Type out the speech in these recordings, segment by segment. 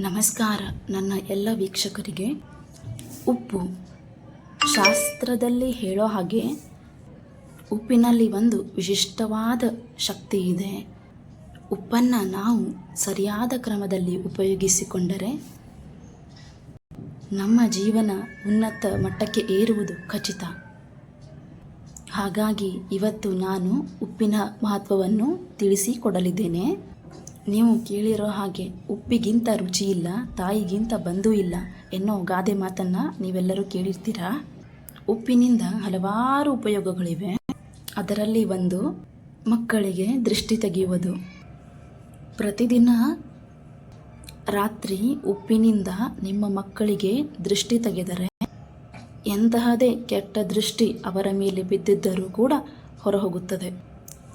ನಮಸ್ಕಾರ ನನ್ನ ಎಲ್ಲ ವೀಕ್ಷಕರಿಗೆ. ಉಪ್ಪು. ಶಾಸ್ತ್ರದಲ್ಲಿ ಹೇಳೋ ಹಾಗೆ ಉಪ್ಪಿನಲ್ಲಿ ಒಂದು ವಿಶಿಷ್ಟವಾದ ಶಕ್ತಿ ಇದೆ. ಉಪ್ಪನ್ನು ನಾವು ಸರಿಯಾದ ಕ್ರಮದಲ್ಲಿ ಉಪಯೋಗಿಸಿಕೊಂಡರೆ ನಮ್ಮ ಜೀವನ ಉನ್ನತ ಮಟ್ಟಕ್ಕೆ ಏರುವುದು ಖಚಿತ. ಹಾಗಾಗಿ ಇವತ್ತು ನಾನು ಉಪ್ಪಿನ ಮಹತ್ವವನ್ನು ತಿಳಿಸಿಕೊಡಲಿದ್ದೇನೆ ನೀವು ಕೇಳಿರೋ ಹಾಗೆ ಉಪ್ಪಿಗಿಂತ ರುಚಿ ಇಲ್ಲ, ತಾಯಿಗಿಂತ ಬಂಧು ಇಲ್ಲ ಎನ್ನೋ ಗಾದೆ ಮಾತನ್ನು ನೀವೆಲ್ಲರೂ ಕೇಳಿರ್ತೀರಾ? ಉಪ್ಪಿನಿಂದ ಹಲವಾರು ಉಪಯೋಗಗಳಿವೆ. ಅದರಲ್ಲಿ ಒಂದು, ಮಕ್ಕಳಿಗೆ ದೃಷ್ಟಿ ತೆಗೆಯುವುದು. ಪ್ರತಿದಿನ ರಾತ್ರಿ ಉಪ್ಪಿನಿಂದ ನಿಮ್ಮ ಮಕ್ಕಳಿಗೆ ದೃಷ್ಟಿ ತೆಗೆದರೆ, ಎಂತಹದೇ ಕೆಟ್ಟ ದೃಷ್ಟಿ ಅವರ ಮೇಲೆ ಬಿದ್ದಿದ್ದರೂ ಕೂಡ ಹೊರಹೋಗುತ್ತದೆ.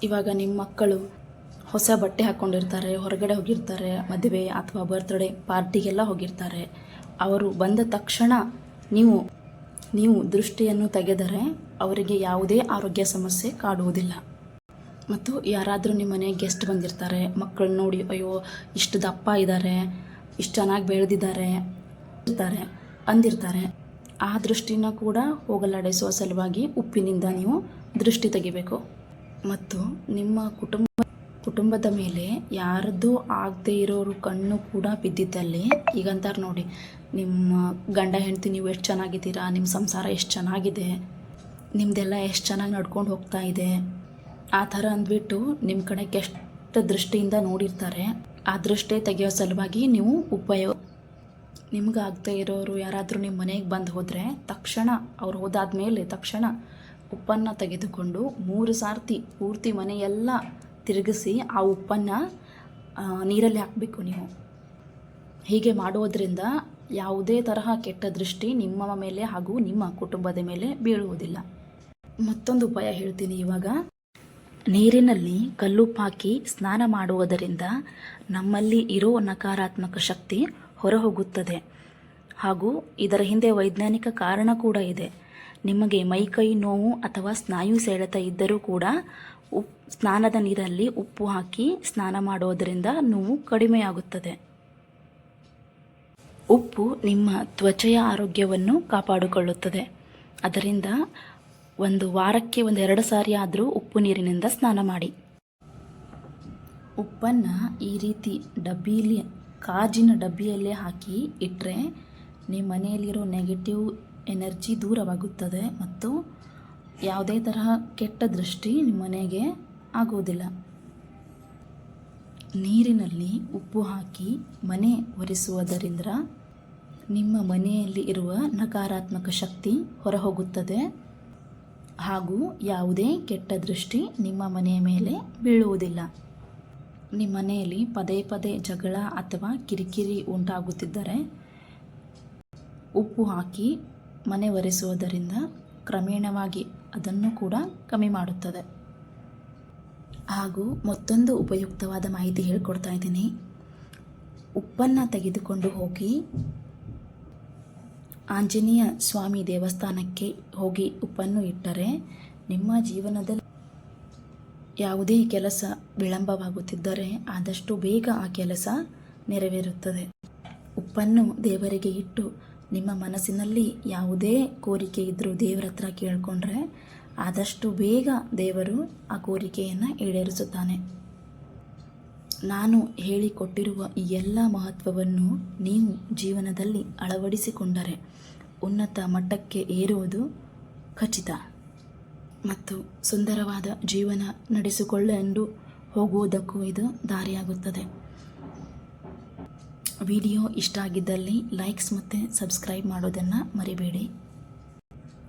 ಇವಾಗ ನಿಮ್ಮ ಮಕ್ಕಳು ಹೊಸ ಬಟ್ಟೆ ಹಾಕ್ಕೊಂಡಿರ್ತಾರೆ ಹೊರಗಡೆ ಹೋಗಿರ್ತಾರೆ, ಮದುವೆ ಅಥವಾ ಬರ್ತ್ಡೇ ಪಾರ್ಟಿಗೆಲ್ಲ ಹೋಗಿರ್ತಾರೆ. ಅವರು ಬಂದ ತಕ್ಷಣ ನೀವು ನೀವು ದೃಷ್ಟಿಯನ್ನು ತೆಗೆದರೆ ಅವರಿಗೆ ಯಾವುದೇ ಆರೋಗ್ಯ ಸಮಸ್ಯೆ ಕಾಡುವುದಿಲ್ಲ. ಮತ್ತು ಯಾರಾದರೂ ನಿಮ್ಮ ಮನೆಗೆ ಗೆಸ್ಟ್ ಬಂದಿರ್ತಾರೆ ಮಕ್ಕಳು ನೋಡಿ, ಅಯ್ಯೋ, ಇಷ್ಟು ದಪ್ಪ ಇದ್ದಾರೆ, ಇಷ್ಟು ಚೆನ್ನಾಗಿ ಬೆಳೆದಿದ್ದಾರೆ ಇರ್ತಾರೆ ಅಂದಿರ್ತಾರೆ. ಆ ದೃಷ್ಟಿನ ಕೂಡ ಹೋಗಲಾಡಿಸುವ ಸಲುವಾಗಿ ಉಪ್ಪಿನಿಂದ ನೀವು ದೃಷ್ಟಿ ತೆಗಿಬೇಕು. ಮತ್ತು ನಿಮ್ಮ ಕುಟುಂಬ ಕುಟುಂಬದ ಮೇಲೆ ಯಾರದ್ದು ಆಗದೆ ಇರೋರು ಕಣ್ಣು ಕೂಡ ಬಿದ್ದಿದ್ದಲ್ಲಿ, ಈಗಂತಾರೆ ನೋಡಿ, ನಿಮ್ಮ ಗಂಡ ಹೆಂಡತಿ ನೀವು ಎಷ್ಟು ಚೆನ್ನಾಗಿದ್ದೀರಾ ನಿಮ್ಮ ಸಂಸಾರ ಎಷ್ಟು ಚೆನ್ನಾಗಿದೆ ನಿಮ್ಮದೆಲ್ಲ ಎಷ್ಟು ಚೆನ್ನಾಗಿ ನಡ್ಕೊಂಡು ಹೋಗ್ತಾ ಇದೆ, ಆ ಥರ ಅಂದ್ಬಿಟ್ಟು ನಿಮ್ಮ ಕಡೆ ಕೆಟ್ಟ ದೃಷ್ಟಿಯಿಂದ ನೋಡಿರ್ತಾರೆ. ಆ ದೃಷ್ಟಿ ತೆಗೆಯೋ ಸಲುವಾಗಿ ನೀವು ಉಪಯೋಗ ನಿಮ್ಗೆ ಆಗದೆ ಇರೋರು ಯಾರಾದರೂ ನಿಮ್ಮ ಮನೆಗೆ ಬಂದು ಹೋದರೆ ತಕ್ಷಣ, ಅವ್ರು ಹೋದಾದ ಮೇಲೆ ತಕ್ಷಣ ಉಪ್ಪನ್ನು ತೆಗೆದುಕೊಂಡು ಮೂರು ಸಾರ್ತಿ ಪೂರ್ತಿ ಮನೆಯೆಲ್ಲ ತಿರುಗಿಸಿ ಆ ಉಪ್ಪನ್ನು ನೀರಲ್ಲಿ ಹಾಕಬೇಕು ನೀವು. ಹೀಗೆ ಮಾಡುವುದರಿಂದ ಯಾವುದೇ ತರಹ ಕೆಟ್ಟ ದೃಷ್ಟಿ ನಿಮ್ಮ ಮೇಲೆ ಹಾಗೂ ನಿಮ್ಮ ಕುಟುಂಬದ ಮೇಲೆ ಬೀಳುವುದಿಲ್ಲ. ಮತ್ತೊಂದು ಉಪಾಯ ಹೇಳ್ತೀನಿ ಇವಾಗ. ನೀರಿನಲ್ಲಿ ಕಲ್ಲುಪ್ಪಾಕಿ ಸ್ನಾನ ಮಾಡುವುದರಿಂದ ನಮ್ಮಲ್ಲಿ ಇರೋ ನಕಾರಾತ್ಮಕ ಶಕ್ತಿ ಹೊರಹೋಗುತ್ತದೆ. ಹಾಗೂ ಇದರ ಹಿಂದೆ ವೈಜ್ಞಾನಿಕ ಕಾರಣ ಕೂಡ ಇದೆ. ನಿಮಗೆ ಮೈಕೈ ನೋವು ಅಥವಾ ಸ್ನಾಯು ಸೆಳೆತ ಇದ್ದರೂ ಕೂಡ ಉಪ್ ಸ್ನಾನದ ನೀರಲ್ಲಿ ಉಪ್ಪು ಹಾಕಿ ಸ್ನಾನ ಮಾಡೋದರಿಂದ ನೋವು ಕಡಿಮೆಯಾಗುತ್ತದೆ. ಉಪ್ಪು ನಿಮ್ಮ ತ್ವಚೆಯ ಆರೋಗ್ಯವನ್ನು ಕಾಪಾಡಿಕೊಳ್ಳುತ್ತದೆ. ಅದರಿಂದ ಒಂದು ವಾರಕ್ಕೆ ಒಂದು ಎರಡು ಸಾರಿ ಆದರೂ ಉಪ್ಪು ನೀರಿನಿಂದ ಸ್ನಾನ ಮಾಡಿ. ಉಪ್ಪನ್ನು ಈ ರೀತಿ ಡಬ್ಬಿಯಲ್ಲಿ ಕಾಜಿನ ಡಬ್ಬಿಯಲ್ಲೇ ಹಾಕಿ ಇಟ್ಟರೆ ನಿಮ್ಮ ಮನೆಯಲ್ಲಿರೋ ನೆಗೆಟಿವ್ ಎನರ್ಜಿ ದೂರವಾಗುತ್ತದೆ ಮತ್ತು ಯಾವುದೇ ತರಹ ಕೆಟ್ಟ ದೃಷ್ಟಿ ನಿಮ್ಮ ಮನೆಗೆ ಆಗುವುದಿಲ್ಲ. ನೀರಿನಲ್ಲಿ ಉಪ್ಪು ಹಾಕಿ ಮನೆ ಒರೆಸುವುದರಿಂದ ನಿಮ್ಮ ಮನೆಯಲ್ಲಿ ಇರುವ ನಕಾರಾತ್ಮಕ ಶಕ್ತಿ ಹೊರಹೋಗುತ್ತದೆ ಹಾಗೂ ಯಾವುದೇ ಕೆಟ್ಟ ದೃಷ್ಟಿ ನಿಮ್ಮ ಮನೆಯ ಮೇಲೆ ಬೀಳುವುದಿಲ್ಲ. ನಿಮ್ಮ ಮನೆಯಲ್ಲಿ ಪದೇ ಪದೇ ಜಗಳ ಅಥವಾ ಕಿರಿಕಿರಿ ಉಂಟಾಗುತ್ತಿದ್ದರೆ ಉಪ್ಪು ಹಾಕಿ ಮನೆ ಒರೆಸುವುದರಿಂದ ಕ್ರಮೇಣವಾಗಿ ಅದನ್ನು ಕೂಡ ಕಮ್ಮಿ ಮಾಡುತ್ತದೆ. ಹಾಗೂ ಮತ್ತೊಂದು ಉಪಯುಕ್ತವಾದ ಮಾಹಿತಿ ಹೇಳ್ಕೊಡ್ತಾ ಇದ್ದೀನಿ. ಉಪ್ಪನ್ನು ತೆಗೆದುಕೊಂಡು ಹೋಗಿ ಆಂಜನೇಯ ಸ್ವಾಮಿ ದೇವಸ್ಥಾನಕ್ಕೆ ಹೋಗಿ ಉಪ್ಪನ್ನು ಇಟ್ಟರೆ ನಿಮ್ಮ ಜೀವನದಲ್ಲಿ ಯಾವುದೇ ಕೆಲಸ ವಿಳಂಬವಾಗುತ್ತಿದ್ದರೆ ಆದಷ್ಟು ಬೇಗ ಆ ಕೆಲಸ ನೆರವೇರುತ್ತದೆ. ಉಪ್ಪನ್ನು ದೇವರಿಗೆ ಇಟ್ಟು ನಿಮ್ಮ ಮನಸ್ಸಿನಲ್ಲಿ ಯಾವುದೇ ಕೋರಿಕೆ ಇದ್ದರೂ ದೇವರ ಹತ್ರ ಕೇಳಿಕೊಂಡ್ರೆ ಆದಷ್ಟು ಬೇಗ ದೇವರು ಆ ಕೋರಿಕೆಯನ್ನು ಈಡೇರಿಸುತ್ತಾನೆ. ನಾನು ಹೇಳಿಕೊಟ್ಟಿರುವ ಈ ಎಲ್ಲ ಮಹತ್ವವನ್ನು ನೀವು ಜೀವನದಲ್ಲಿ ಅಳವಡಿಸಿಕೊಂಡರೆ ಉನ್ನತ ಮಟ್ಟಕ್ಕೆ ಏರುವುದು ಖಚಿತ. ಮತ್ತು ಸುಂದರವಾದ ಜೀವನ ನಡೆಸಿಕೊಳ್ಳೆಂದು ಹೋಗುವುದಕ್ಕೂ ಇದು ದಾರಿಯಾಗುತ್ತದೆ. ವಿಡಿಯೋ ಇಷ್ಟ ಆಗಿದ್ದಲ್ಲಿ ಲೈಕ್ಸ್ ಮತ್ತು ಸಬ್ಸ್ಕ್ರೈಬ್ ಮಾಡೋದನ್ನು ಮರಿಬೇಡಿ.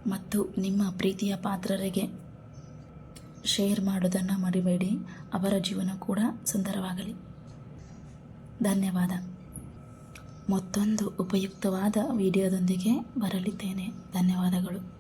ಮತ್ತು ನಿಮ್ಮ ಪ್ರೀತಿಯ ಪಾತ್ರರಿಗೆ ಶೇರ್ ಮಾಡೋದನ್ನು ಮರಿಬೇಡಿ. ಅವರ ಜೀವನ ಕೂಡ ಸುಂದರವಾಗಲಿ. ಧನ್ಯವಾದ. ಮತ್ತೊಂದು ಉಪಯುಕ್ತವಾದ ವಿಡಿಯೋದೊಂದಿಗೆ ಬರಲಿದ್ದೇನೆ. ಧನ್ಯವಾದಗಳು.